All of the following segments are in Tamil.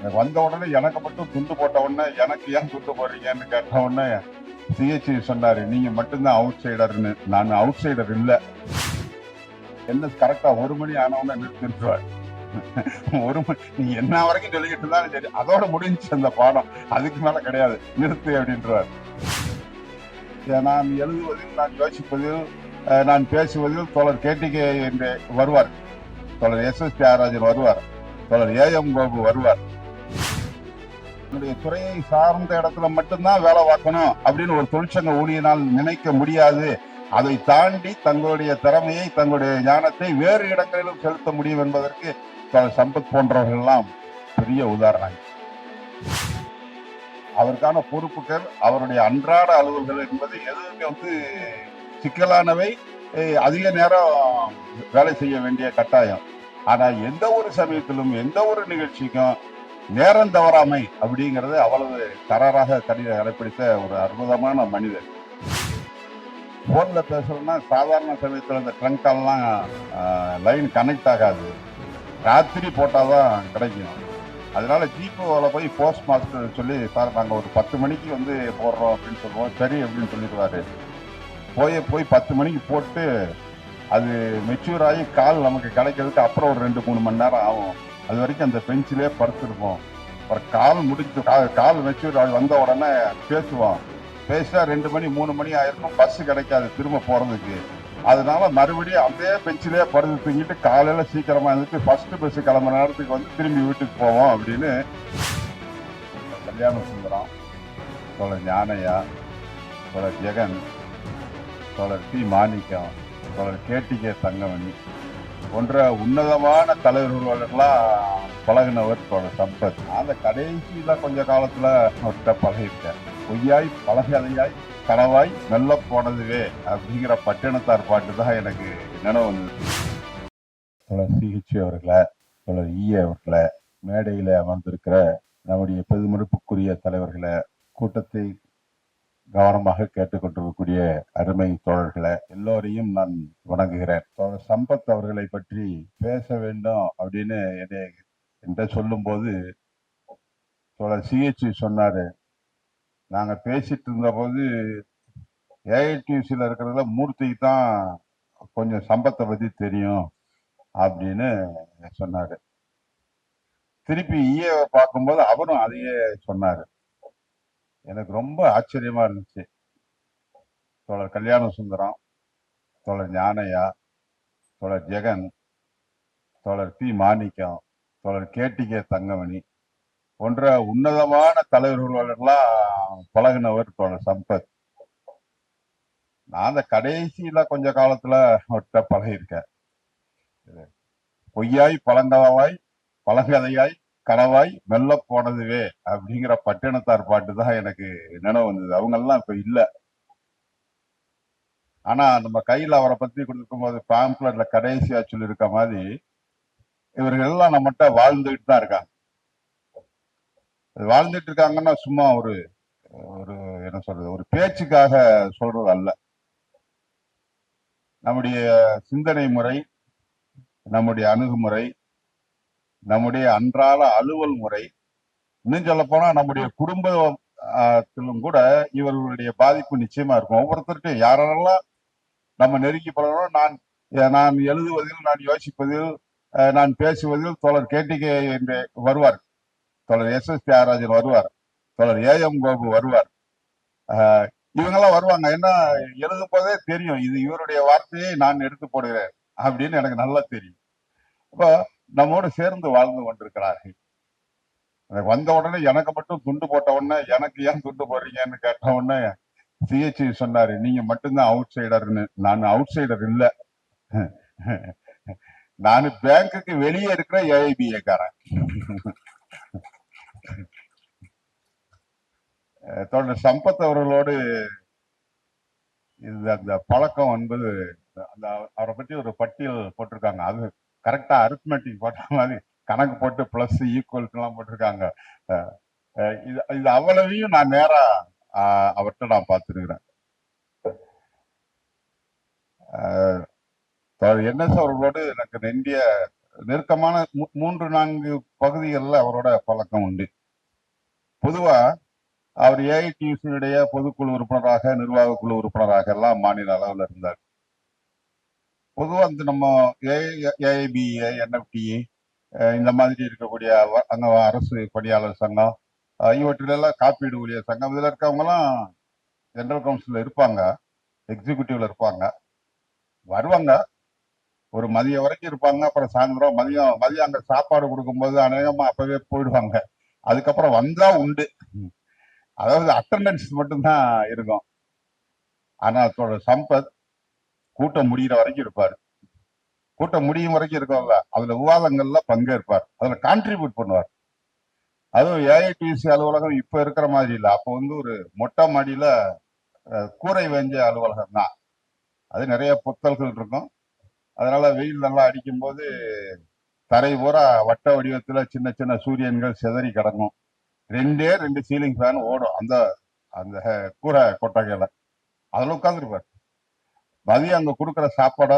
எனக்கு வந்த உடனே எனக்கு மட்டும் துண்டு போட்ட உடனே எனக்கு ஏன் துண்டு போடுறீங்கன்னு கேட்ட உடனே சிஹெச்சி சொன்னாரு நீங்க மட்டும்தான் அவுட் சைடர்னு நான் அவுட் சைடர் இல்லை. என்ன கரெக்டா ஒரு மணி ஆனவொடனே நிறுத்திடுவார் ஒரு மணி நீ என்ன வரைக்கும் சொல்லிக்கிட்டு இருந்தாலும் சரி அதோட முடிஞ்சுச்சு அந்த பாடம். அதுக்கு மேல கிடையாது. நிறுத்து அப்படின்றார். நான் எழுதுவதில் நான் யோசிப்பதில் நான் பேசுவதில் தோழர் கேட்டிகே என்று வருவார். தோழர் எஸ். எஸ். தியாகராஜன் வருவார். தோழர் ஏ. எம். கோபு வருவார். என்னுடைய துறையை சார்ந்த இடத்துல மட்டும்தான் வேலை பார்க்கணும் அப்படின்னு ஒரு தொழிற்சங்க ஊழியனால் நினைக்க முடியாது. அதை தாண்டி தங்களுடைய திறமையை தங்களுடைய ஞானத்தை வேறு இடங்களிலும் செலுத்த முடியும் என்பதற்கு சம்பத் போன்றவர்கள் எல்லாம் பெரிய உதாரணம். அவருக்கான பொறுப்புகள் அவருடைய அன்றாட அலுவல்கள் என்பது எதுவுமே வந்து சிக்கலானவை. அதிக நேரம் வேலை செய்ய வேண்டிய கட்டாயம். ஆனால் எந்த ஒரு சமயத்திலும் எந்த ஒரு நிகழ்ச்சிக்கும் நேரம் தவறாமை அப்படிங்கிறது அவ்வளவு தராராக கடித கடைப்பிடித்த ஒரு அற்புதமான மனிதர். ஃபோனில் பேசுகிறோன்னா சாதாரண சமயத்தில் இந்த ட்ரங்க் கால்லாம் லைன் கனெக்ட் ஆகாது. ராத்திரி போட்டால் தான் கிடைக்கும். அதனால ஜிபோவில் போய் போஸ்ட் மாஸ்டர் சொல்லி சார் நாங்கள் ஒரு பத்து மணிக்கு வந்து போடுறோம் அப்படின்னு சொல்லுவோம். சரி அப்படின்னு சொல்லிடுவாரு. போய் போய் பத்து மணிக்கு போட்டு அது மெச்சூர் ஆகி கால் நமக்கு கிடைக்கிறதுக்கு அப்புறம் ஒரு ரெண்டு மூணு மணி நேரம் ஆகும். அது வரைக்கும் அந்த பெஞ்சிலே படுத்திருப்போம். அப்புறம் கால் முடிச்சு கால் வச்சு வந்த உடனே பேசுவோம். பேசினா ரெண்டு மணி மூணு மணி ஆயிருக்கும். பஸ் கிடைக்காது திரும்ப போறதுக்கு. அதனால மறுபடியும் அதே பெஞ்சிலே படுத்து தூங்கிட்டு காலையில சீக்கிரமா இருந்துட்டு ஃபர்ஸ்ட் பஸ் கிளம்புற நேரத்துக்கு வந்து திரும்பி வீட்டுக்கு போவோம் அப்படின்னு கல்யாண சுந்தரம் தோழர் ஞானையா தோழர் ஜெகன் தோழர் டி மாணிக்கம் தோழர் கேட்டிகே தங்கமணி போன்ற உன்னதமான தலைவர்களெல்லாம் பழகினவர் சம்பத். அந்த கடைசியில கொஞ்ச காலத்துல அவர்கிட்ட பழகிருக்கேன் பொய்யாய் பழகதையாய் கனவாய் மெல்ல போனதுவே அப்படிங்கிற பட்டினத்தார் பாட்டு தான் எனக்கு நினைவு வந்தது. தோழர் சிஹெச் அவர்களை தோழர் ஈ அவர்களை மேடையில அமர்ந்திருக்கிற நம்முடைய பெருமறுப்புக்குரிய தலைவர்களை கூட்டத்தை கவனமாக கேட்டுக்கொண்டிருக்கக்கூடிய அருமை தோழர்களை எல்லோரையும் நான் வணங்குகிறேன். தோழர் சம்பத் அவர்களை பற்றி பேச வேண்டும் அப்படின்னு என்னை என்கிட்ட சொல்லும்போது தோழர் சிஹெச்சி சொன்னாரு. நாங்க பேசிட்டு இருந்தபோது ஏஐடியூசியில் இருக்கிறதுல மூர்த்திக்கு தான் கொஞ்சம் சம்பத்தை பற்றி தெரியும் அப்படின்னு சொன்னார். திருப்பி ஈய பார்க்கும்போது அவரும் அதையே சொன்னார். எனக்கு ரொம்ப ஆச்சரியமா இருந்துச்சு. தோழர் கல்யாண சுந்தரம் தோழர் ஞானையா தோழர் ஜெகன் தோழர் பி. மாணிக்கம் தோழர் கேடிகே தங்கமணி போன்ற உன்னதமான தலைவர்களெல்லாம் பழகினவர் தோழர் சம்பத். நான் அந்த கடைசியில கொஞ்ச காலத்துல அவர்கிட்ட பழகியிருக்கேன். பொய்யாய் பழங்கதவாய் பழங்கதையாய் கனவாய் மெல்ல போனதுவே அப்படிங்கிற பட்டினத்தார் பாட்டு தான் எனக்கு நினைவு வந்தது. அவங்க எல்லாம் இப்ப இல்ல. ஆனா நம்ம கையில அவரை பத்தி கொடுக்கும் போது பாம்ப்ளட்ல கடைசியா சொல்லியிருக்க மாதிரி இவர்கள் எல்லாம் நம்மகிட்ட வாழ்ந்துகிட்டு தான் இருக்காங்க. வாழ்ந்துட்டு இருக்காங்கன்னா சும்மா ஒரு ஒரு என்ன சொல்றது ஒரு பேச்சுக்காக சொல்றது அல்ல. நம்முடைய சிந்தனை முறை நம்முடைய அணுகுமுறை நம்முடைய அன்றாட அலுவல் முறை. இன்னும் சொல்ல போனா நம்முடைய குடும்பத்திலும் கூட இவர்களுடைய பாதிப்பு நிச்சயமா இருக்கும். ஒவ்வொருத்தருக்கும் யாரெல்லாம் நம்ம நெருங்கி பழகிறோம் நான் நான் எழுதுவதில் நான் யோசிப்பதில் நான் பேசுவதில் தோழர் கேட்டிகே என்று வருவார். தோழர் எஸ். எஸ். தியாகராஜன் வருவார். தோழர் ஏ. எம். கோபு வருவார். இவங்கெல்லாம் வருவாங்க. என்ன எழுதும் போதே தெரியும். இது இவருடைய வார்த்தையை நான் எடுத்து போடுகிறேன் அப்படின்னு எனக்கு நல்லா தெரியும். இப்போ நம்மோடு சேர்ந்து வாழ்ந்து கொண்டிருக்கிறார்கள். வந்த உடனே எனக்கு மட்டும் துண்டு போட்ட உடனே எனக்கு ஏன் துண்டு போடுறீங்கன்னு கேட்ட உடனே சிஹெச்சி சொன்னாரு நீங்க மட்டும்தான் அவுட் சைடர்னு நான் அவுட் சைடர் இல்ல. நான் பேங்குக்கு வெளியே இருக்கிற ஏஐபிஏ காரன். தொடர் சம்பத் அவர்களோடு இந்த அந்த பழக்கம் என்பது அந்த அவரை பற்றி ஒரு பட்டியல் போட்டிருக்காங்க. அது கரெக்டா அரித்மெட்டிக் போட்ட மாதிரி கணக்கு போட்டு ப்ளஸ் ஈக்குவல்ஸ்லாம் போட்டிருக்காங்க. அஹ் இது இது அவ்வளவையும் நான் நேரா ஆஹ் அவர்கிட்ட நான் பார்த்துருக்குறேன். என்எஸ் அவர்களோடு எனக்கு நெண்டிய நெருக்கமான மூன்று நான்கு பகுதிகளில் அவரோட பழக்கம் உண்டு. பொதுவா அவர் ஏஐடியுடைய பொதுக்குழு உறுப்பினராக நிர்வாக குழு உறுப்பினராக எல்லாம் மாநில அளவில் இருந்தார். பொதுவாக வந்து நம்ம ஏஐபிஏ என்எஃப்டிஏ e, இந்த மாதிரி இருக்கக்கூடிய வ- அங்க அரசு பணியாளர் சங்கம் இவற்றிலெல்லாம் காப்பீடு ஊழியர் சங்கம் இதில் இருக்கவங்கலாம் ஜென்ரல் கவுன்சிலில் இருப்பாங்க எக்ஸிக்யூட்டிவ்ல இருப்பாங்க. வருவாங்க. ஒரு மதியம் வரைக்கும் இருப்பாங்க அப்புறம் சாயந்தரம் மதியம் மதியம் அங்கே சாப்பாடு கொடுக்கும்போது அநேகமாக அப்பவே போயிடுவாங்க. அதுக்கப்புறம் வந்தா உண்டு. அதாவது அட்டண்டன்ஸ் மட்டும்தான் இருக்கும். ஆனால் அதோட சம்பத் கூட்டம் முடிகிற வரைக்கும் இருப்பார். கூட்டம் முடியும் வரைக்கும் இருக்கோம்ல அதுல விவாதங்கள்ல பங்கேற்பார். அதுல கான்ட்ரிபியூட் பண்ணுவார். அதுவும் ஏஐடிசி அலுவலகம் இப்ப இருக்கிற மாதிரி இல்லை. அப்போ வந்து ஒரு மொட்டை மாடியில கூரை வேஞ்ச அலுவலகம் தான். அது நிறைய புத்தல்கள் இருக்கும். அதனால வெயில் நல்லா அடிக்கும்போது தரை பூரா வட்ட வடிவத்துல சின்ன சின்ன சூரியன்கள் சிதறி கிடக்கும். ரெண்டே ரெண்டு சீலிங் ஃபேன் ஓடும் அந்த அந்த கூரை கொட்டகையில. அதில் உட்காந்துருப்பார் மதியம் அங்க கொடுக்குற சாப்பாட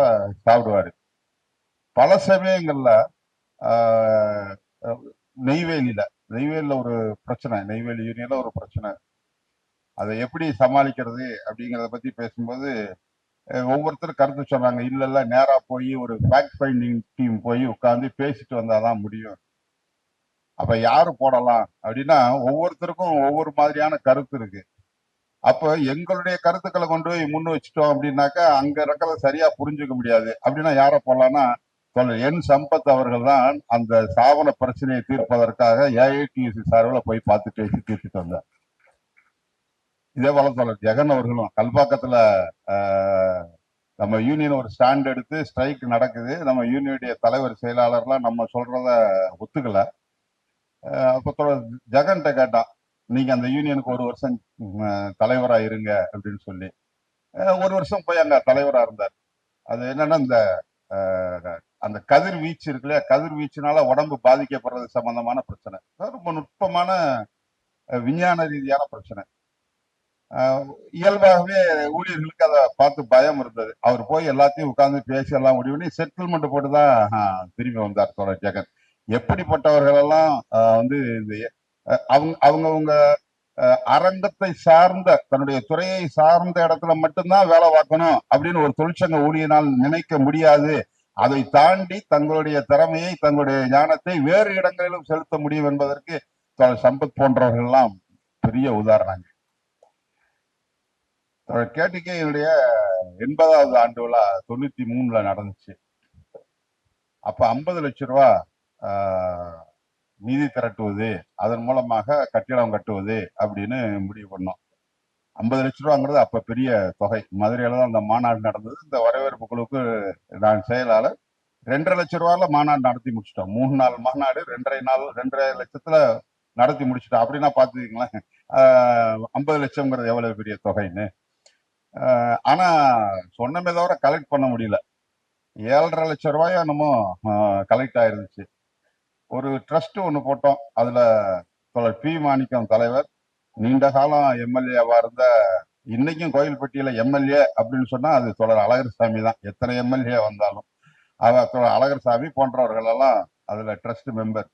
சாப்பிடுவாரு. பல சமயங்கள்ல ஆஹ், நெய்வேலியில நெய்வேலியில ஒரு பிரச்சனை நெய்வேலி யூனியன்ல ஒரு பிரச்சனை. அதை எப்படி சமாளிக்கிறது அப்படிங்கிறத பத்தி பேசும்போது ஒவ்வொருத்தரும் கருத்து சொன்னாங்க. இல்ல இல்ல நேரா போய் ஒரு ஃபேக்ட் ஃபைண்டிங் டீம் போய் உட்காந்து பேசிட்டு வந்தாதான் முடியும். அப்ப யாரு போடலாம் அப்படின்னா ஒவ்வொருத்தருக்கும் ஒவ்வொரு மாதிரியான கருத்து இருக்கு. அப்போ எங்களுடைய கருத்துக்களை கொண்டு போய் முன் வச்சுட்டோம் அப்படின்னாக்கா அங்க இருக்கிறத சரியா புரிஞ்சுக்க முடியாது. அப்படின்னா யாரை போடலாம்னா சொல்ல என் சம்பத் அவர்கள் தான் அந்த சாவன பிரச்சனையை தீர்ப்பதற்காக ஏஐடிஎஸ்சி சார்பில் போய் பார்த்து பேசி தீர்த்துட்டு வந்தார். இதே போல சொல்ல ஜெகன் அவர்களும் கல்பாக்கத்துல ஆஹ், நம்ம யூனியன் ஒரு ஸ்டாண்ட் எடுத்து ஸ்ட்ரைக் நடக்குது. நம்ம யூனியனுடைய தலைவர் செயலாளர்லாம் நம்ம சொல்றத ஒத்துக்கல. அப்போ ஜெகன்கிட்ட கேட்டான். நீங்க அந்த யூனியனுக்கு ஒரு வருஷம் தலைவரா இருங்க அப்படின்னு சொல்லி ஒரு வருஷம் போய் அங்க தலைவரா இருந்தார். அது என்னன்னா இந்த ஆஹ், அந்த கதிர் வீச்சு இருக்கு இல்லையா? கதிர் வீச்சுனால உடம்பு பாதிக்கப்படுறது சம்பந்தமான பிரச்சனை. ரொம்ப நுட்பமான விஞ்ஞான ரீதியான பிரச்சனை. ஆஹ், இயல்பாகவே ஊழியர்களுக்கு அதை பார்த்து பயம் இருந்தது. அவர் போய் எல்லாத்தையும் உட்கார்ந்து பேசி எல்லாம் முடிவு பண்ணி செட்டில்மெண்ட் போட்டு தான் ஆஹ், திரும்பி வந்தார் தோழர் ஜெகன். எப்படிப்பட்டவர்கள் எல்லாம் வந்து இந்த அவங்க அவங்கவுங்க அரங்கத்தை சார்ந்த தன்னுடைய துறையை சார்ந்த இடத்துல மட்டும்தான் வேலை பார்க்கணும் அப்படின்னு ஒரு தொழிற்சங்க ஊழியனால் நினைக்க முடியாது. அதை தாண்டி தங்களுடைய திறமையை தங்களுடைய ஞானத்தை வேறு இடங்களிலும் செலுத்த முடியும் என்பதற்கு சம்பத் போன்றவர்கள் எல்லாம் பெரிய உதாரணங்க. கேட்டிக்கையினுடைய கேட்டிக்கே என்னுடைய எண்பதாவது ஆண்டு விழா தொண்ணூத்தி மூணுல நடந்துச்சு. அப்ப ஐம்பது லட்சம் ரூபா ஆஹ், நிதி திரட்டுவது அதன் மூலமாக கட்டிடம் கட்டுவது அப்படின்னு முடிவு பண்ணோம். ஐம்பது லட்ச ரூபாங்கிறது அப்ப பெரிய தொகை. மதுரையில தான் அந்த மாநாடு நடந்தது. இந்த வரவேற்பு குழுவுக்கு நான் செயலாளர். ரெண்டரை லட்ச ரூபாயில மாநாடு நடத்தி முடிச்சிட்டோம். மூணு நாள் மாநாடு ரெண்டரை நாள் ரெண்டரை லட்சத்துல நடத்தி முடிச்சிட்டோம். அப்படின்னா பாத்துக்கீங்களேன் ஐம்பது லட்சம்ங்கிறது எவ்வளவு பெரிய தொகைன்னு. ஆனால் ஆனா சொன்னமே தவிர கலெக்ட் பண்ண முடியல. ஏழரை லட்சம் ரூபாயோ என்னமோ கலெக்ட் ஆயிருந்துச்சு. ஒரு ட்ரஸ்ட் ஒன்று போட்டோம். அதில் தொடர் பி. மாணிக்கம் தலைவர் நீண்ட காலம் எம்எல்ஏவா இருந்த இன்னைக்கும் கோயில்பட்டியில எம்எல்ஏ அப்படின்னு சொன்னா அது தொடர் அழகர் சாமி தான். எத்தனை எம்எல்ஏ வந்தாலும். அவர் தொடர் அழகர் சாமி போன்றவர்கள் எல்லாம் அதுல ட்ரஸ்ட் மெம்பர்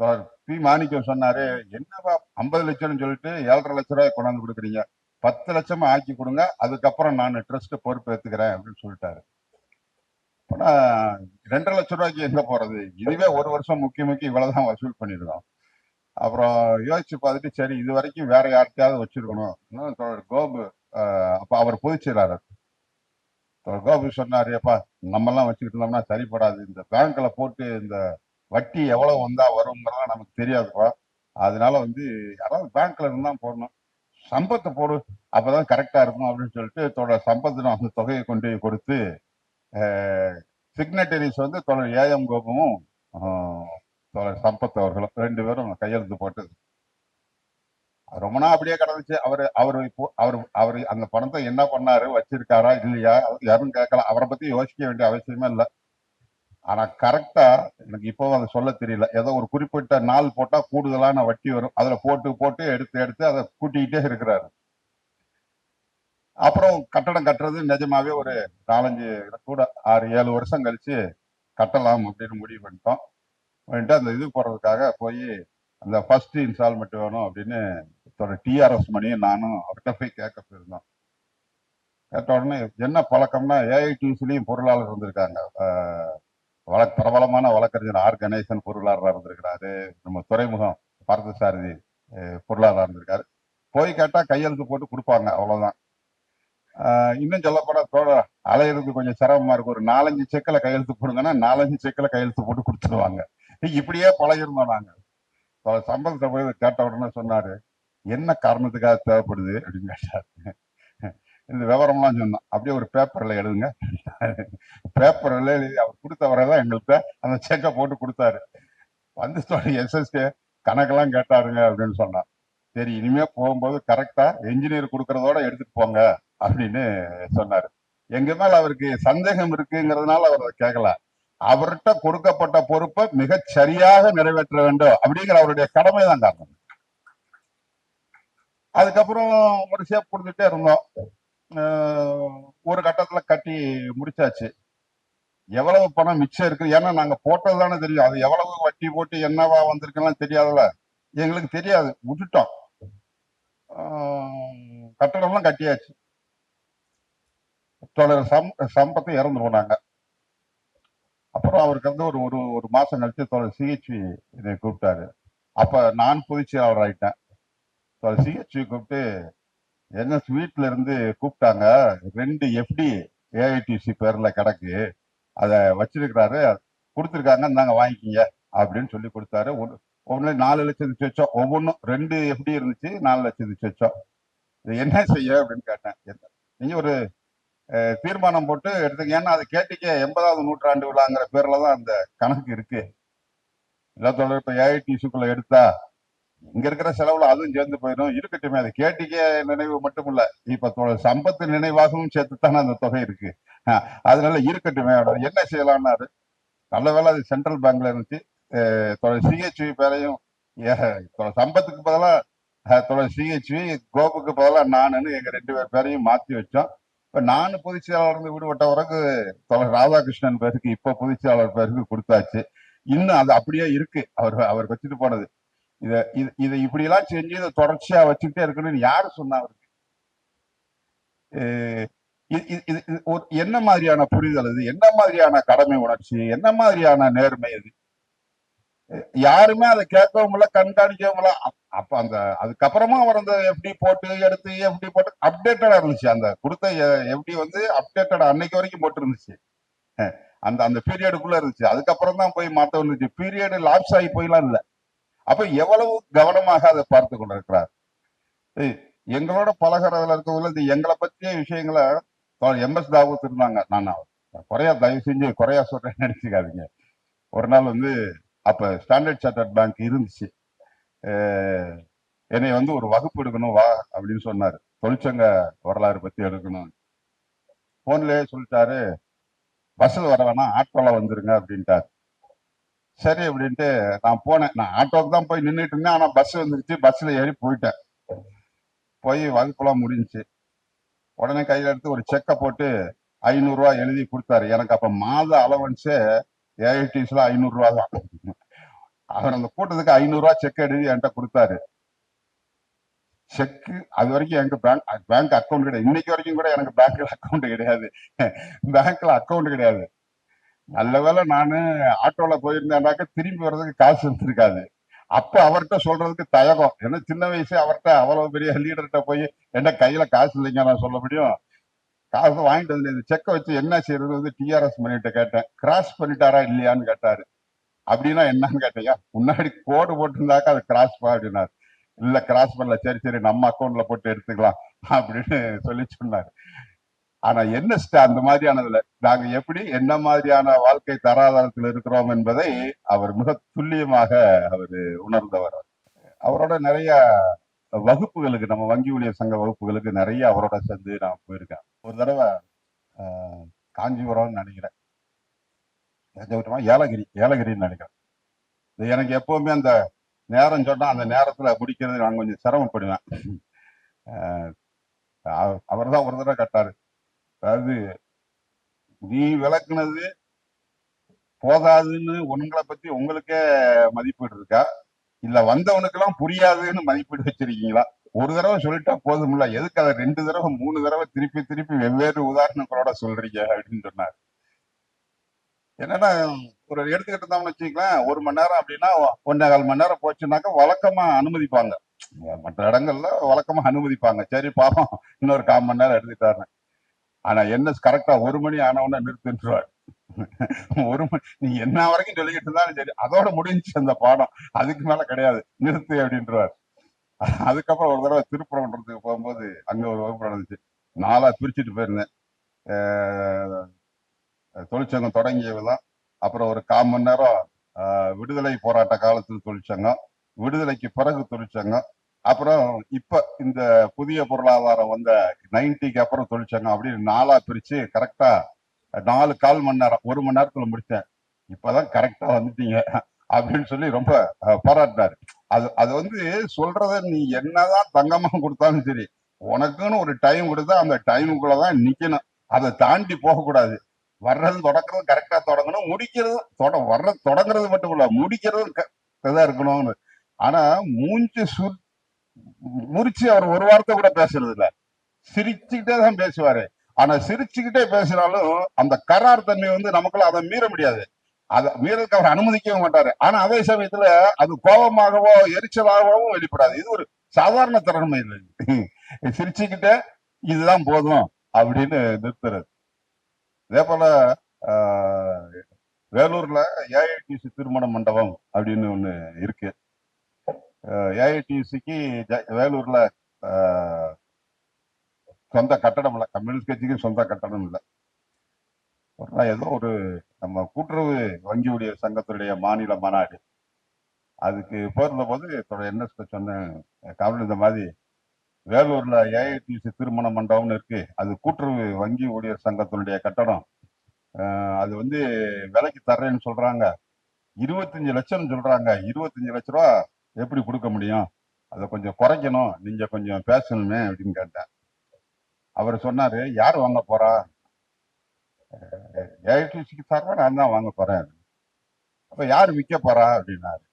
தொடர் பி. மாணிக்கம் சொன்னாரு என்னவா ஐம்பது லட்சம்னு சொல்லிட்டு ஏழரை லட்ச ரூபாய் கொண்டாந்து கொடுக்குறீங்க. பத்து லட்சமா ஆக்கி கொடுங்க. அதுக்கப்புறம் நான் ட்ரஸ்ட் பொறுப்பு ஏத்துக்கிறேன் அப்படின்னு சொல்லிட்டாரு. ஆனா ரெண்டரை லட்ச ரூபாய்க்கு எங்க போறது? இதுவே ஒரு வருஷம் முக்கிய முக்கிய இவ்வளவுதான் வசூல் பண்ணிருக்கோம் அப்புறம் யோசிச்சு பார்த்துட்டு சரி இது வரைக்கும் வேற யார்கிட்டயாவது வச்சிருக்கணும். கோபு அப்ப அவர் பொதுச் செயலாளர் கோபு சொன்னாரு அப்பா நம்ம எல்லாம் வச்சுக்கிட்டு இருந்தோம்னா சரிப்படாது. இந்த பேங்க்ல போட்டு இந்த வட்டி எவ்வளவு வந்தா வருங்கிறதெல்லாம் நமக்கு தெரியாதுப்பா அதனால வந்து யாராவது பேங்க்ல இருந்தா போடணும். சம்பத்தை போடு அப்பதான் கரெக்டா இருக்கும் அப்படின்னு சொல்லிட்டு தோட சம்பத்து அந்த தொகையை கொண்டு கொடுத்து சிக்னட்டரிஸ் வந்து தோழர் ஏஎம் கோபமும் ஆஹ், தோழர் சம்பத் அவர்களும் ரெண்டு பேரும் கையெழுத்து போட்டது ரொம்ப நாள் அப்படியே கிடந்துச்சு. அவர் அவர் இப்போ அவர் அவர் அந்த பணத்தை என்ன பண்ணாரு வச்சிருக்காரா இல்லையா யாரும் கேட்கலாம் அவரை பத்தி யோசிக்க வேண்டிய அவசியமே இல்லை. ஆனா கரெக்டா எனக்கு இப்போ அதை சொல்ல தெரியல. ஏதோ ஒரு குறிப்பிட்ட நாள் போட்டா கூடுதலான வட்டி வரும். அதுல போட்டு போட்டு எடுத்து எடுத்து அதை கூட்டிக்கிட்டே இருக்கிறாரு. அப்புறம் கட்டடம் கட்டுறது நிஜமாவே ஒரு நாலஞ்சு கூட ஆறு ஏழு வருஷம் கழிச்சு கட்டலாம் அப்படின்னு முடிவு பண்ணிட்டோம். பண்ணிட்டு அந்த இது போடுறதுக்காக போய் அந்த ஃபர்ஸ்ட் இன்ஸ்டால்மெண்ட் வேணும் அப்படின்னு டிஆர்எஸ் மணியும் நானும் அவர்கிட்ட போய் கேட்க போயிருந்தோம். கேட்ட உடனே என்ன பழக்கம்னா ஏஐடிசிலையும் பொருளாளர் இருந்திருக்காங்க வழக்கு பிரபலமான வழக்கறிஞர் ஆர். கணேசன் பொருளாளராக இருந்திருக்கிறாரு. நம்ம துறைமுகம் பார்த்தசாரதி பொருளாளராக இருந்திருக்காரு. போய் கேட்டால் கையெழுத்து போட்டு கொடுப்பாங்க அவ்வளோதான் இன்னும் சொல்ல போனா தோழ அலையிறது கொஞ்சம் சிரமமா இருக்கு. ஒரு நாலஞ்சு செக்கில் கையெழுத்து போடுங்கன்னா நாலஞ்சு செக்கில் கையெழுத்து போட்டு கொடுத்துருவாங்க. இப்படியே பழகிருந்தோம் நாங்கள் சம்பளத்தை போய் கேட்ட உடனே சொன்னாரு என்ன காரணத்துக்காக தேவைப்படுது? அப்படின்னு கேட்டாரு. இந்த விவரம்லாம் சொன்னோம் அப்படியே ஒரு பேப்பர்ல எழுதுங்க. பேப்பர்ல எழுதி அவர் கொடுத்தவரை தான் எங்கள்கிட்ட அந்த செக்கை போட்டு கொடுத்தாரு. வந்து எஸ்எஸ்கே கணக்கெல்லாம் கேட்டாருங்க அப்படின்னு சொன்னான். சரி இனிமே போகும்போது கரெக்டா என்ஜினியர் கொடுக்கறதோட எடுத்துட்டு போங்க. அப்படின்னு சொன்னாரு. எங்க மேல அவருக்கு சந்தேகம் இருக்குங்கிறதுனால அவர் அதை கேட்கல அவர்கிட்ட கொடுக்கப்பட்ட பொறுப்பை மிக சரியாக நிறைவேற்ற வேண்டும் அப்படிங்கிற அவருடைய கடமை தான் காரணம். அதுக்கப்புறம் ஒரு சேப் கொடுத்துட்டே இருந்தோம். ஆஹ் ஒரு கட்டத்துல கட்டி முடிச்சாச்சு. எவ்வளவு பணம் மிச்சம் இருக்கு? ஏன்னா நாங்க போட்டது தானே தெரியும். அது எவ்வளவு வட்டி போட்டு என்னவா வந்திருக்குலாம் தெரியாதுல்ல. எங்களுக்கு தெரியாது. விட்டுட்டோம். ஆஹ் கட்டடம்லாம் கட்டியாச்சு. தொடர் சம் சம்பத்தை இறந்து போனாங்க. அப்புறம் அவருக்கு வந்து ஒரு ஒரு ஒரு மாசம் கழிச்சு தொடர் சிஹெச்வி என்னை கூப்பிட்டாரு. அப்போ நான் பொதுச் ஆகிட்டேன் ஆயிட்டேன் தொடர் சிஹெச்வி கூப்பிட்டு என்ன ஸ்வீட்ல இருந்து கூப்பிட்டாங்க? ரெண்டு எஃப்டி ஏஐடிசி பேரில் கிடக்கு அதை வச்சிருக்கிறாரு. கொடுத்துருக்காங்க இந்தாங்க வாங்கிக்கிங்க. அப்படின்னு சொல்லி கொடுத்தாரு. ஒரு- ஒண்ணு நாலு லட்சம் வச்சோம். ஒவ்வொன்றும் ரெண்டு எஃப்டி இருந்துச்சு நாலு லட்சம் வச்சோம். இது என்ன செய்ய? அப்படின்னு கேட்டேன். நீங்கள் நீங்க ஒரு தீர்மானம் போட்டு எடுத்துங்க ஏன்னா அது கேட்டுக்கே எண்பதாவது நூற்றாண்டு விழாங்கிற பேர்ல தான் அந்த கணக்கு இருக்கு. எல்லாத்தோட இப்ப ஏஐடிசிக்குள்ள எடுத்தா இங்க இருக்கிற செலவுல அதுவும் சேர்ந்து போயிடும். இருக்கட்டுமே அது கேட்டிக்கே நினைவு மட்டும் இல்ல. இப்ப சம்பத்து நினைவாகவும் சேர்த்துத்தானே அந்த தொகை இருக்கு. அதனால இருக்கட்டுமே என்ன செய்யலாம்னாரு நல்ல வேலை அது சென்ட்ரல் பேங்க்ல இருந்துச்சு. சிஹெச்வி பேரையும் சம்பத்துக்கு பதிலா சிஹெச்வி கோபுக்கு பதிலா நானுன்னு எங்க ரெண்டு பேர் பேரையும் மாத்தி வச்சோம். இப்ப நானும் பொதுச் செயலாளர் இருந்து விடுபட்ட பிறகு தொலை ராதாகிருஷ்ணன் பேருக்கு இப்ப பொதுச் செயலாளர் பேருக்கு கொடுத்தாச்சு. இன்னும் அது அப்படியே இருக்கு. அவர் அவர் வச்சுட்டு போனது. இத இது இதை இப்படி எல்லாம் செஞ்சு இதை தொடர்ச்சியா வச்சுக்கிட்டே இருக்கணும்னு யாரு சொன்னா அவருக்கு? இது இது- என்ன மாதிரியான புரிதல் இது என்ன மாதிரியான கடமை உணர்ச்சி? என்ன மாதிரியான நேர்மை இது யாருமே அதை கேட்கவும் இல்லை கண்காணிக்கவும் இல்லை. அப்ப அந்த அதுக்கப்புறமா அவர் அந்த எஃப்டி போட்டு எடுத்து எஃப்டி போட்டு அப்டேட்டடா இருந்துச்சு. அந்த கொடுத்த எஃப்டி வந்து அப்டேட்டடா அன்னைக்கு வரைக்கும் போட்டு இருந்துச்சு. அந்த அந்த பீரியடுக்குள்ள இருந்துச்சு. அதுக்கப்புறம் தான் போய் மாத்த வந்துச்சு. பீரியடு லாப்ஸ் ஆகி போயெல்லாம் இல்லை. அப்ப எவ்வளவு கவனமாக அதை பார்த்து கொண்டிருக்கிறார்? ஏய், எங்களோட பழகிறதுல இருக்கவங்கள இந்த எங்களை பற்றிய விஷயங்களை எம் எஸ் தாவூத் இருந்தாங்க. நான் குறையா தயவு செஞ்சு குறையா சொல்றேன்னு நினைச்சுக்காதீங்க. ஒரு நாள் வந்து அப்போ ஸ்டாண்டர்ட் சார்ட்டர்ட் பேங்க் இருந்துச்சு. என்னை வந்து ஒரு வகுப்பு எடுக்கணும் வா அப்படின்னு சொன்னார். தொழிற்சங்க வரலாறு பற்றி எடுக்கணும். ஃபோன்லேயே சொல்லிட்டாரு பஸ்ஸில் வர வேணாம் ஆட்டோவில் வந்துருங்க அப்படின்ட்டாரு. சரி அப்படின்ட்டு நான் போனேன். நான் ஆட்டோக்கு தான் போய் நின்றுட்டு இருந்தேன். ஆனால் பஸ் வந்துருச்சு. பஸ்ஸில் ஏறி போயிட்டேன். போய் வகுப்புலாம் முடிஞ்சிச்சு. உடனே கையில் எடுத்து ஒரு செக்கை போட்டு ஐநூறுரூவா எழுதி கொடுத்தாரு. எனக்கு அப்போ மாத அலவன்ஸே ஏஐடிஸ்ல ஐநூறு ரூபா தான். அவர் அந்த கூட்டத்துக்கு ஐநூறு செக் எழுதி என்கிட்ட கொடுத்தாரு. செக் அது வரைக்கும் எனக்கு பேங்க் பேங்க் அக்கௌண்ட் கிடையாது. இன்னைக்கு வரைக்கும் கூட எனக்கு பேங்க்ல அக்கௌண்ட் கிடையாது. பேங்க்ல அக்கௌண்ட் கிடையாது. நல்ல வேலை நானு ஆட்டோல போயிருந்தேன்னாக்க திரும்பி வர்றதுக்கு காசு இருந்திருக்காது. அப்ப அவர்கிட்ட சொல்றதுக்கு தயக்கம். ஏன்னா சின்ன வயசு அவர்கிட்ட அவ்வளவு பெரிய லீடர்கிட்ட போய் என்ன கையில காசு இல்லைங்க நான் சொல்ல முடியும். காசு வாங்கிட்டு வந்து இந்த செக்கை வச்சு என்ன செய்யறது வந்து டிஆர்எஸ் பண்ணிட்டு கேட்டேன். கிராஸ் பண்ணிட்டாரா இல்லையான்னு கேட்டாரு. அப்படின்னா என்னன்னு கேட்டையா முன்னாடி கோடு போட்டிருந்தாக்கா அது கிராஸ் பா அப்படின்னாரு. இல்ல கிராஸ் பண்ணல. சரி சரி நம்ம அக்கௌண்ட்ல போட்டு எடுத்துக்கலாம் அப்படின்னு சொல்லி சொன்னாரு. ஆனா என்ன அந்த மாதிரியானதுல? நாங்க எப்படி என்ன மாதிரியான வாழ்க்கை தராதாரத்தில் இருக்கிறோம் என்பதை அவர் மிக துல்லியமாக அவர் உணர்ந்தவர். அவரோட நிறைய வகுப்புகளுக்கு நம்ம வங்கி ஊழியர் சங்க வகுப்புகளுக்கு நிறைய அவரோட சேர்ந்து நான் போயிருக்கேன். ஒரு தடவை ஆஹ், காஞ்சிபுரம்னு நினைக்கிறேன். காஞ்சிபுரமா ஏலகிரி ஏலகிரின்னு நினைக்கிறேன். இது எனக்கு எப்பவுமே அந்த நேரம் சொன்னா அந்த நேரத்துல முடிக்கிறது நான் கொஞ்சம் சிரமப்படுவேன். அவர் தான் ஒரு தடவை கட்டாரு. அதாவது நீ விளக்குனது போதாதுன்னு உங்களை பத்தி உங்களுக்கே மதிப்பீடு இருக்கா? இல்ல வந்தவனுக்கு எல்லாம் புரியாதுன்னு மதிப்பீடு வச்சிருக்கீங்களா? ஒரு தடவை சொல்லிட்டா போதும்ல. எதுக்கு அதை ரெண்டு தடவை மூணு தடவை திருப்பி திருப்பி வெவ்வேறு உதாரணங்களோட சொல்றீங்க அப்படின்னு சொன்னார். என்னன்னா ஒரு எடுத்துக்கிட்டு இருந்தோம்னு வச்சுக்கலாம் ஒரு மணி நேரம் அப்படின்னா ஒன்னே கால் மணி நேரம் போச்சுனாக்கா வழக்கமா அனுமதிப்பாங்க. மற்ற இடங்கள்ல வழக்கமா அனுமதிப்பாங்க. சரி பாப்போம். இன்னொரு கால் மணி நேரம் எடுத்துட்டாருன்னு ஆனா என்ன கரெக்டா ஒரு மணி ஆனவன நிறுத்தின்றாரு. ஒரு மணி நீ என்ன வரைக்கும் சொல்லிக்கிட்டு இருந்தாலும் சரி அதோட முடிஞ்சு அந்த பாடம். அதுக்கு மேல கிடையாது. நிறுத்து அப்படின்றார். அதுக்கப்புறம் ஒரு தடவை திருப்பரங்குன்றத்துக்கு போகும்போது அங்க ஒரு வகுப்பு நடந்துச்சு. நாளா பிரிச்சுட்டு போயிருந்தேன். அஹ் தொழிற்சங்கம் தொடங்கியதுதான். அப்புறம் ஒரு கால் மணி நேரம் ஆஹ் விடுதலை போராட்ட காலத்தில் தொழிற்சங்கம் விடுதலைக்கு பிறகு தொழிற்சங்கம் அப்புறம் இப்ப இந்த புதிய பொருளாதாரம் வந்த நைன்டிக்கு அப்புறம் தொழிற்சங்கம் அப்படின்னு நாளா பிரிச்சு கரெக்டா நாலு கால் மணி நேரம் ஒரு மணி நேரத்துல முடிச்சேன். இப்பதான் கரெக்டா வந்துட்டீங்க. அப்படின்னு சொல்லி ரொம்ப பாராட்டினாரு. அது அது வந்து சொல்றத நீ என்னதான் தங்கமா கொடுத்தாலும் சரி உனக்குன்னு ஒரு டைம் கொடுத்தா அந்த டைமுக்குள்ளதான் நிக்கணும். அதை தாண்டி போகக்கூடாது. வர்றது தொடக்கிறது கரெக்டா தொடங்கணும். முடிக்கிறது தொட வர்றது தொடங்குறது மட்டும் இல்ல முடிக்கிறது இதா இருக்கணும்னு. ஆனா மூஞ்சி சு முறிச்சு அவர் ஒரு வார்த்தை கூட பேசுறது இல்ல சிரிச்சுக்கிட்டே தான் பேசுவாரு. ஆனா சிரிச்சுக்கிட்டே பேசினாலும் அந்த கரார் தன்மை வந்து நமக்குள்ள அதை மீற முடியாது. அதை மீறதுக்கு அவர் அனுமதிக்கவே மாட்டாரு. ஆனா அதே சமயத்துல அது கோபமாகவோ எரிச்சலாகவோ வெளிப்படாது. இது ஒரு சாதாரண திறமை இல்லை. சிரிச்சுக்கிட்டே இதுதான் போதும் அப்படின்னு நிறுத்துறது. அதே போல வேலூர்ல ஏஐடிசி திருமண மண்டபம் அப்படின்னு ஒண்ணு இருக்கு. ஏஐடிசிக்கு வேலூர்ல ஆஹ், சொந்த கட்டடம் இல்லை. கம்யூனிஸ்ட் கட்சிக்கு சொந்த கட்டடம் இல்லை. ஏதோ ஒரு நம்ம கூட்டுறவு வங்கி ஊழியர் சங்கத்துடைய மாநில மாநாடு. அதுக்கு போயிருந்த போது என்ன சொன்னேன். கமல் இந்த மாதிரி வேலூர்ல ஏஐடிசி திருமண மண்டபம்னு இருக்கு. அது கூட்டுறவு வங்கி ஊழியர் சங்கத்தினுடைய கட்டடம். அது வந்து விலைக்கு தர்றேன்னு சொல்றாங்க. இருபத்தஞ்சு லட்சம் சொல்றாங்க. இருபத்தஞ்சு லட்ச ரூபா எப்படி கொடுக்க முடியும்? அதை கொஞ்சம் குறைக்கணும். நீங்க கொஞ்சம் பேசணுமே அப்படின்னு கேட்டேன். அவர் சொன்னாரு யார் வாங்க போறா? ஏஐடிசிக்கு சார்பாக நான் தான் வாங்க போறேன். அப்போ யார் விற்க போறா? அப்படின்னாரு.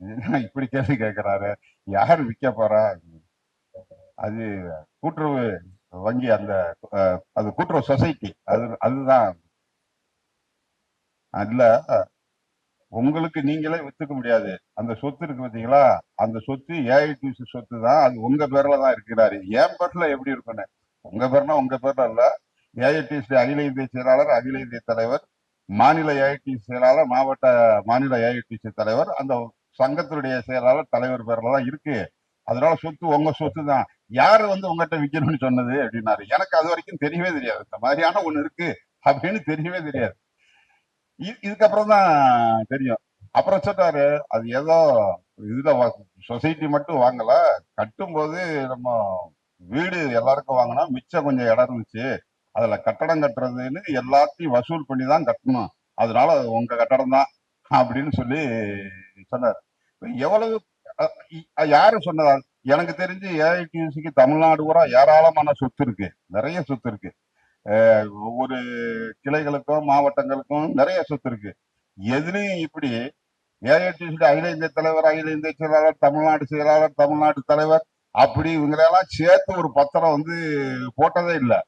இப்படி கேள்வி கேட்குறாரு யார் விற்க போறா? அது கூட்டுறவு வங்கி அந்த அது கூட்டுறவு சொசைட்டி. அது அதுதான். அதுல உங்களுக்கு நீங்களே வித்துக்க முடியாது. அந்த சொத்து இருக்கு பார்த்தீங்களா அந்த சொத்து ஏஐடிசி சொத்து தான் அது உங்க பேர்ல தான் இருக்கிறாரு. என் பேர்ல எப்படி இருக்குன்னு உங்க பேர்னா உங்க பேர்ல இல்ல. ஏஐடிசி அகில இந்திய செயலாளர் அகில இந்திய தலைவர் மாநில ஏஐடிசி செயலாளர் மாவட்ட மாநில ஏஐடிசி தலைவர் அந்த சங்கத்தினுடைய செயலாளர் தலைவர் பேர்ல தான் இருக்கு. அதனால சொத்து உங்க சொத்து தான். யாரு வந்து உங்ககிட்ட விற்கணும்னு சொன்னது அப்படின்னாரு. எனக்கு அது வரைக்கும் தெரியவே தெரியாது. இந்த மாதிரியான ஒண்ணு இருக்கு அப்படின்னு தெரியவே தெரியாது. இதுக்கப்புறம் தான் தெரியும். அப்புறம் சொன்னாரு அது ஏதோ இதுல சொசைட்டி மட்டும் வாங்கல. கட்டும்போது நம்ம வீடு எல்லாருக்கும் வாங்கினா மிச்சம் கொஞ்சம் இடம் இருந்துச்சு. அதுல கட்டடம் கட்டுறதுன்னு எல்லாத்தையும் வசூல் பண்ணி தான் கட்டணும். அதனால அது உங்க கட்டடம் தான் அப்படின்னு சொல்லி சொன்னார். எவ்வளவு யாரு சொன்னதா? எனக்கு தெரிஞ்சு ஏஐடியூசிக்கு தமிழ்நாடு பூரா ஏராளமான சொத்து இருக்கு. நிறைய சொத்து இருக்கு. ஒவ்வொரு கிளைகளுக்கும் மாவட்டங்களுக்கும் நிறைய சொத்து இருக்கு. எதுலையும் இப்படி ஏஐடிசி அகில இந்திய தலைவர் அகில இந்திய செயலாளர் தமிழ்நாடு செயலாளர் தமிழ்நாடு தலைவர் அப்படி இவங்களெல்லாம் சேர்த்து ஒரு பத்திரம் வந்து போட்டதே இல்லை.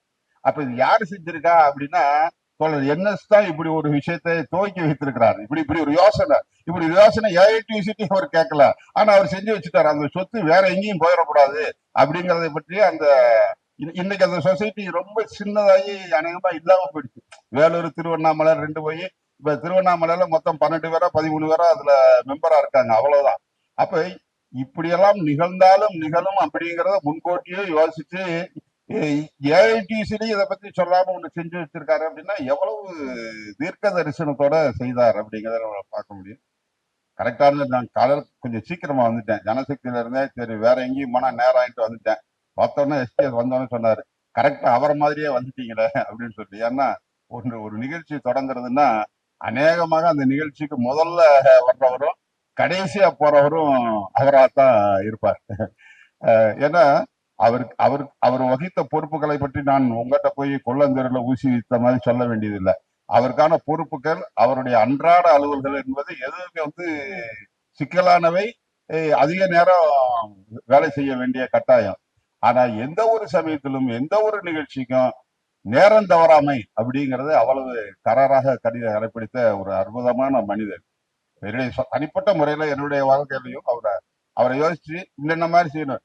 அப்ப இது யாரு செஞ்சிருக்கா அப்படின்னா தோழர் என்எஸ் தான் இப்படி ஒரு விஷயத்தை துவக்கி வைத்திருக்கிறார். இப்படி இப்படி ஒரு யோசனை. இப்படி ஒரு யோசனை ஏஐடிசிட்டி அவர் கேட்கல. ஆனா அவர் செஞ்சு வச்சுட்டாரு. அந்த சொத்து வேற எங்கேயும் போயிடக்கூடாது அப்படிங்கறத பற்றி அந்த இன்னைக்கு அந்த சொசைட்டி ரொம்ப சின்னதாகி அநேகமா இல்லாம போயிடுச்சு. வேலூர் திருவண்ணாமலை ரெண்டு போய் இப்ப திருவண்ணாமலையில மொத்தம் பன்னெண்டு பேரா பதிமூணு பேரா அதுல மெம்பரா இருக்காங்க. அவ்வளவுதான். அப்ப இப்படியெல்லாம் நிகழ்ந்தாலும் நிகழும் அப்படிங்கறத முன்கூட்டியே யோசிச்சு ஏஐடிசிலையும் இதை பத்தி சொல்லாம ஒண்ணு செஞ்சு வச்சிருக்காரு அப்படின்னா எவ்வளவு தீர்க்க தரிசனத்தோட செய்தார் அப்படிங்கிறத நம்ம பார்க்க முடியும். கரெக்டான நான் காலர் கொஞ்சம் சீக்கிரமா வந்துட்டேன். ஜனசக்தியில இருந்தே சரி வேற எங்கேயும் போனா நேரம் ஆயிட்டு வந்துட்டேன். பார்த்தோன்னே எஸ்பிஎஸ் வந்தோன்னு சொன்னாரு கரெக்டா அவரை மாதிரியே வந்துட்டீங்களே அப்படின்னு சொல்லி ஏன்னா ஒன்று ஒரு நிகழ்ச்சி தொடங்குறதுன்னா அநேகமாக அந்த நிகழ்ச்சிக்கு முதல்ல வர்றவரும் கடைசியா போறவரும் அவராகத்தான் இருப்பார். ஏன்னா அவருக்கு அவர் அவர் வகித்த பொறுப்புகளை பற்றி நான் உங்ககிட்ட போய் கொள்ளந்தரில் ஊசி வித்த மாதிரி சொல்ல வேண்டியதில்லை. அவருக்கான பொறுப்புகள் அவருடைய அன்றாட அலுவல்கள் என்பது எதுவுமே வந்து சிக்கலானவை. அதிக நேரம் வேலை செய்ய வேண்டிய கட்டாயம். ஆனா எந்த ஒரு சமயத்திலும் எந்த ஒரு நிகழ்ச்சிக்கும் நேரம் தவறாமை அப்படிங்கிறது அவ்வளவு கராராக கடித கடைப்பிடித்த ஒரு அற்புதமான மனிதன் என்னுடைய தனிப்பட்ட முறையில என்னுடைய வாழ்க்கையிலையும் அவரை அவரை யோசிச்சு இன்னென்ன மாதிரி செய்யணும்.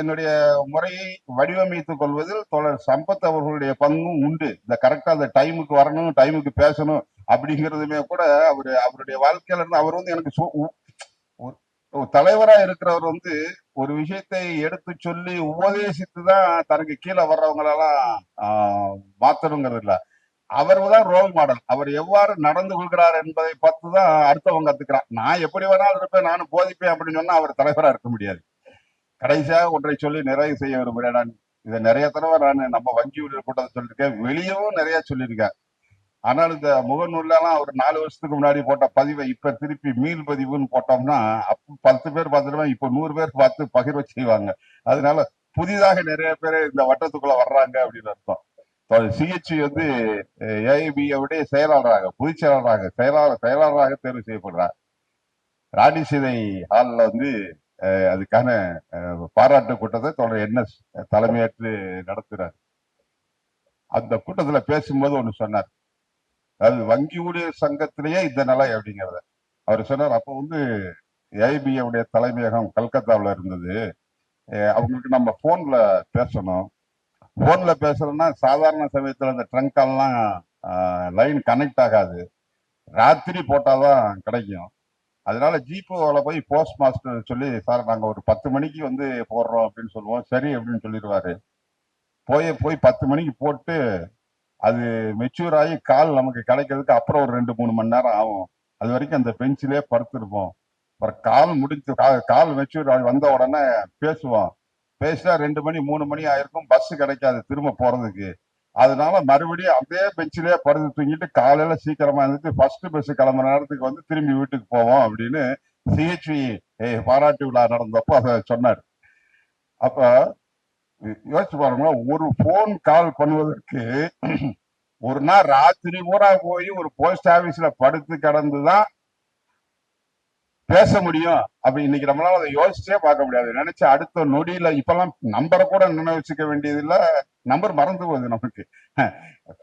என்னுடைய முறையை வடிவமைத்துக் கொள்வதில் தோழர் சம்பத் அவர்களுடைய பங்கும் உண்டு. இந்த கரெக்டா அந்த டைமுக்கு வரணும் டைமுக்கு பேசணும் அப்படிங்கிறதுமே கூட அவரு அவருடைய வாழ்க்கையில இருந்து அவர் வந்து எனக்கு தலைவரா இருக்கிறவர் வந்து ஒரு விஷயத்தை எடுத்து சொல்லி உபதேசித்து தான் தனக்கு கீழே வர்றவங்களெல்லாம் ஆஹ், மாத்தணுங்கிறது இல்லை அவர் தான் ரோல் மாடல் அவர் எவ்வாறு நடந்து கொள்கிறார் என்பதை பார்த்து தான் அடுத்தவங்க கத்துக்கிறான். நான் எப்படி வேணாலும் இருப்பேன் நானும் போதிப்பேன் அப்படின்னு சொன்னா அவர் தலைவரா இருக்க முடியாது. கடைசியாக ஒன்றை சொல்லி நிறைவு செய்ய விரும்புகிறேன் நான். இதை நிறைய தடவை நான் நம்ம வங்கி ஊழியர் கூட்டத்தை சொல்லியிருக்கேன். வெளியவும் நிறைய சொல்லியிருக்கேன். ஆனால் இந்த முகநூல்லாம் ஒரு நாலு வருஷத்துக்கு முன்னாடி போட்ட பதிவை இப்ப திருப்பி மீள் பதிவுன்னு போட்டோம்னா அப்ப பத்து பேர் பார்த்துருவேன் இப்ப நூறு பேர் பார்த்து பகிர்வு செய்வாங்க. அதனால புதிதாக நிறைய பேர் இந்த வட்டத்துக்குள்ள வர்றாங்க அப்படின்னு அர்த்தம். சிஹெச்சி வந்து ஏஐபியோடைய செயலாளராக பொதுச் செயலாளராக செயலாளர் செயலாளராக தேர்வு செய்யப்படுறார். ராணி சிதை ஹாலில் வந்து அதுக்கான பாராட்டு கூட்டத்தை தொடர் என்எஸ் தலைமையேற்று நடத்துகிறார் அந்த கூட்டத்தில் பேசும்போது ஒன்று சொன்னார். அதாவது வங்கி ஊழியர் சங்கத்திலேயே இந்த நிலை அப்படிங்கிறத. அவர் சொன்னார் அப்போ வந்து ஏஐபியோடைய தலைமையகம் கல்கத்தாவில் இருந்தது. அவங்களுக்கு நம்ம ஃபோனில் பேசணும். ஃபோனில் பேசுகிறோன்னா சாதாரண சமயத்தில் அந்த ட்ரங்க் கால்லாம் லைன் கனெக்ட் ஆகாது. ராத்திரி போட்டால் தான் கிடைக்கும். அதனால ஜிபோவில் போய் போஸ்ட் மாஸ்டர் சொல்லி சார் நாங்கள் ஒரு பத்து மணிக்கு வந்து போடுறோம் அப்படின்னு சொல்லுவோம். சரி அப்படின்னு சொல்லிடுவாரு. போய் போய் பத்து மணிக்கு போட்டு அது மெச்சூர் ஆகி கால் நமக்கு கிடைக்கிறதுக்கு அப்புறம் ஒரு ரெண்டு மூணு மணி நேரம் ஆகும். அது வரைக்கும் அந்த பெஞ்சிலே படுத்துருப்போம். அப்புறம் கால் முடிஞ்சு கா- கால் மெச்சூர் ஆகி வந்த உடனே பேசுவோம். பேசினா ரெண்டு மணி மூணு மணி ஆயிருக்கும். பஸ் கிடைக்காது திரும்ப போறதுக்கு. அதனால மறுபடியும் அதே பெஞ்சிலேயே படுத்து தூங்கிட்டு காலையில சீக்கிரமா இருந்துட்டு ஃபர்ஸ்ட் பஸ் கிளம்புற நேரத்துக்கு வந்து திரும்பி வீட்டுக்கு போவோம் அப்படின்னு சிஹெச்வி பாராட்டு விழா நடந்தப்போ அதை சொன்னார். அப்ப யோசிச்சு பாருங்க ஒரு போன் கால் பண்ணுவதற்கு ஒரு நாள் ராத்திரி பூரா போய் ஒரு போஸ்ட் ஆபீஸ்ல படுத்து கிடந்துதான் பேச முடியும். அப்படி இன்னைக்கு நம்மளால அதை யோசிச்சே பார்க்க முடியாது. நினைச்சு அடுத்த நொடியில இப்பெல்லாம் நம்பரை கூட நினைவச்சுக்க வேண்டியது இல்ல நம்பர் மறந்து போகுது நமக்கு.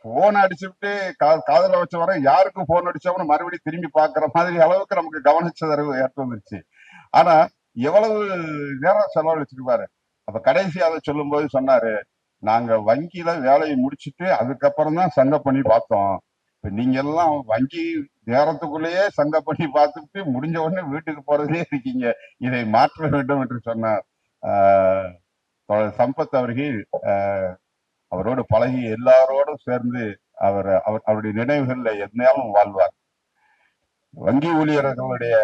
போன் அடிச்சுட்டு கா- காதல வச்ச வர யாருக்கு போன் அடிச்சவனு மறுபடியும் திரும்பி பாக்குற மாதிரி அளவுக்கு நமக்கு கவனிச்சதற்கு ஏற்று வந்துருச்சு. ஆனா எவ்வளவு நேரம் செலவழிச்சிருப்பாரு அப்ப கடைசி அதை சொல்லும்போது சொன்னாரு நாங்க வங்கியில வேலையை முடிச்சிட்டு அதுக்கப்புறம் தான் சங்க பண்ணி பார்த்தோம். இப்ப நீங்க எல்லாம் வங்கி நேரத்துக்குள்ளேயே சங்க பணி பார்த்துட்டு முடிஞ்ச உடனே வீட்டுக்கு போறதே இருக்கீங்க. இதை மாற்ற வேண்டும் என்று சொன்னார். ஆஹ் சம்பத் அவர்கள் ஆஹ் அவரோடு பழகி எல்லாரோடும் சேர்ந்து அவர் அவர் அவருடைய நினைவுகள்ல எந்நேரம் வாழ்வார். வங்கி ஊழியர்களுடைய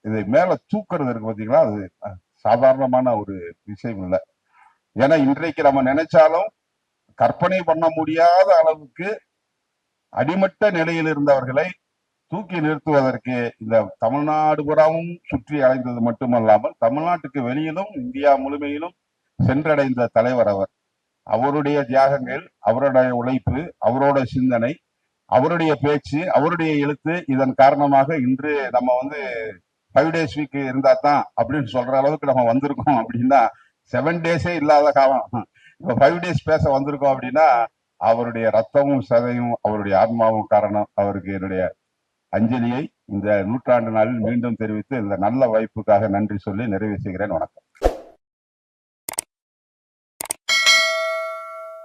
இதை மேல தூக்குறது இருக்கு பாத்தீங்களா? அது சாதாரணமான ஒரு விஷயம் இல்லை. ஏன்னா இன்றைக்கு நம்ம நினைச்சாலும் கற்பனை பண்ண முடியாத அளவுக்கு அடிமட்ட நிலையில் இருந்தவர்களை தூக்கி நிறுத்துவதற்கு இந்த தமிழ்நாடு புறாவும் சுற்றி அடைந்தது மட்டுமல்லாமல் தமிழ்நாட்டுக்கு வெளியிலும் இந்தியா முழுமையிலும் சென்றடைந்த தலைவர் அவர். அவருடைய தியாகங்கள் அவருடைய உழைப்பு அவரோட சிந்தனை அவருடைய பேச்சு அவருடைய எழுத்து இதன் காரணமாக இன்று நம்ம வந்து ஃபைவ் டேஸ் வீக் இருந்தா தான் அப்படின்னு சொல்ற அளவுக்கு நம்ம வந்திருக்கோம் அப்படின்னா செவன் டேஸே இல்லாத காலம். இப்போ ஃபைவ் டேஸ் பேச வந்திருக்கோம் அப்படின்னா அவருடைய ரத்தமும் சதையும் அவருடைய ஆத்மாவும் காரணம் அவருக்கு என்னுடைய அஞ்சலியை இந்த நூற்றாண்டு நாளில் மீண்டும் தெரிவித்து இந்த நல்ல வாய்ப்புக்காக நன்றி சொல்லி நிறைவு செய்கிறேன். வணக்கம்.